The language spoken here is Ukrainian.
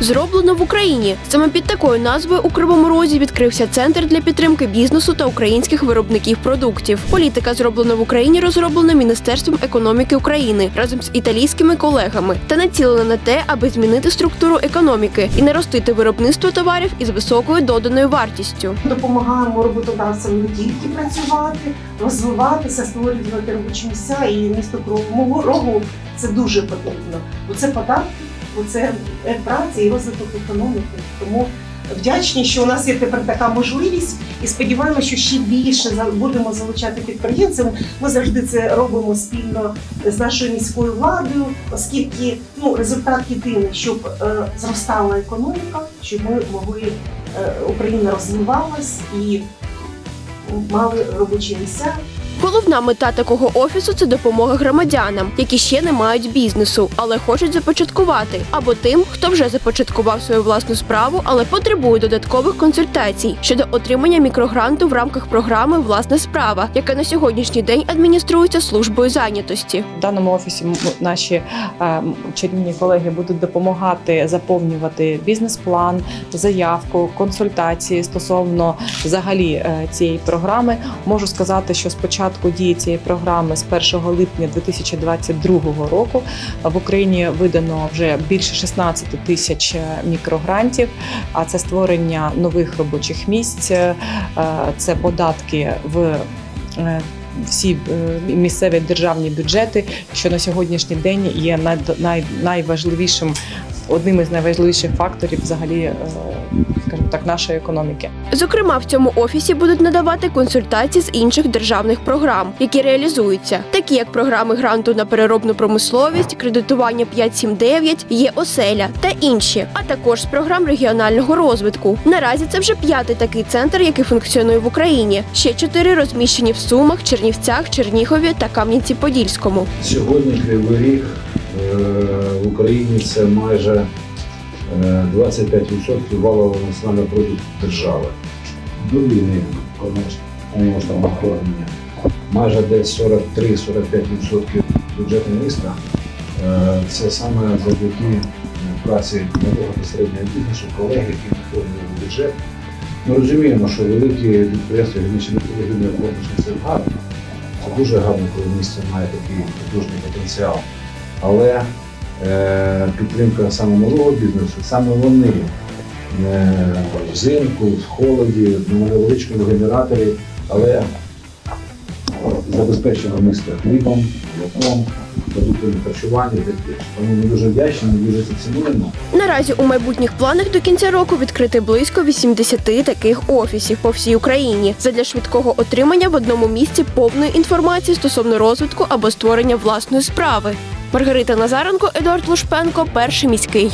Зроблено в Україні. Саме під такою назвою у Кривому Розі відкрився центр для підтримки бізнесу та українських виробників продуктів. Політика зроблена в Україні розроблена Міністерством економіки України разом з італійськими колегами та націлена на те, аби змінити структуру економіки і наростити виробництво товарів із високою доданою вартістю. Допомагаємо роботодавцям не тільки працювати, розвиватися, створювати робочі місця і місто Кривому Рогу це дуже потрібно. Бо це податки, бо це праця і розвиток економіки. Тому вдячні, що у нас є тепер така можливість, і сподіваємося, що ще більше будемо залучати підприємців. Ми завжди це робимо спільно з нашою міською владою, оскільки ну результат єдиний, щоб е, зростала економіка, щоб ми могли е, Україна розвивалась і мали робочі місця. Головна мета такого офісу це допомога громадянам, які ще не мають бізнесу, але хочуть започаткувати, або тим, хто вже започаткував свою власну справу, але потребує додаткових консультацій щодо отримання мікрогранту в рамках програми Власна справа, яка на сьогоднішній день адмініструється службою зайнятості. В даному офісі наші е, чарівні колеги будуть допомагати заповнювати бізнес-план, заявку, консультації стосовно взагалі е, цієї програми. Можу сказати, що з початку дії цієї програми з 1 липня 2022 року в Україні видано вже більше 16 тисяч е, мікрогрантів. А це створення нових робочих місць, е, це податки в е, всі місцеві державні бюджети, що на сьогоднішній день є най, най, найважливішим одним із найважливіших факторів взагалі, е, скажімо так, нашої економіки. Зокрема, в цьому офісі будуть надавати консультації з інших державних програм, які реалізуються, такі як програми гранту на переробну промисловість, кредитування 579, є оселя та інші, а також з програм регіонального розвитку. Наразі це вже п'ятий такий центр, який функціонує в Україні. Ще чотири розміщені в Сумах, Чернівцях, Чернігові та Кам'янці-Подільському. Сьогодні Кривий Ріг е, в Україні це майже е, 25% валового національного продукту держави. До війни повномасштабного вторгнення. Майже десь 43-45% бюджету міста. Е, Це саме завдяки е, праці малого та середнього бізнесу, колег, які наповнювали бюджет. Ми розуміємо, що великі підприємства, регіональний корпус це гарно. Це дуже гарно, коли місце має такий потужний потенціал. Але е, підтримка саме малого бізнесу, саме вони е, взимку, в холоді, на невеличкому генераторі, але забезпечено місто хлібом, молоком, продуктами харчування. Тому ми дуже вдячні, дуже це цінуємо. Наразі у майбутніх планах до кінця року відкрити близько 80 таких офісів по всій Україні задля швидкого отримання в одному місці повної інформації стосовно розвитку або створення власної справи. Маргарита Назаренко, Едуард Лушпенко, перший міський.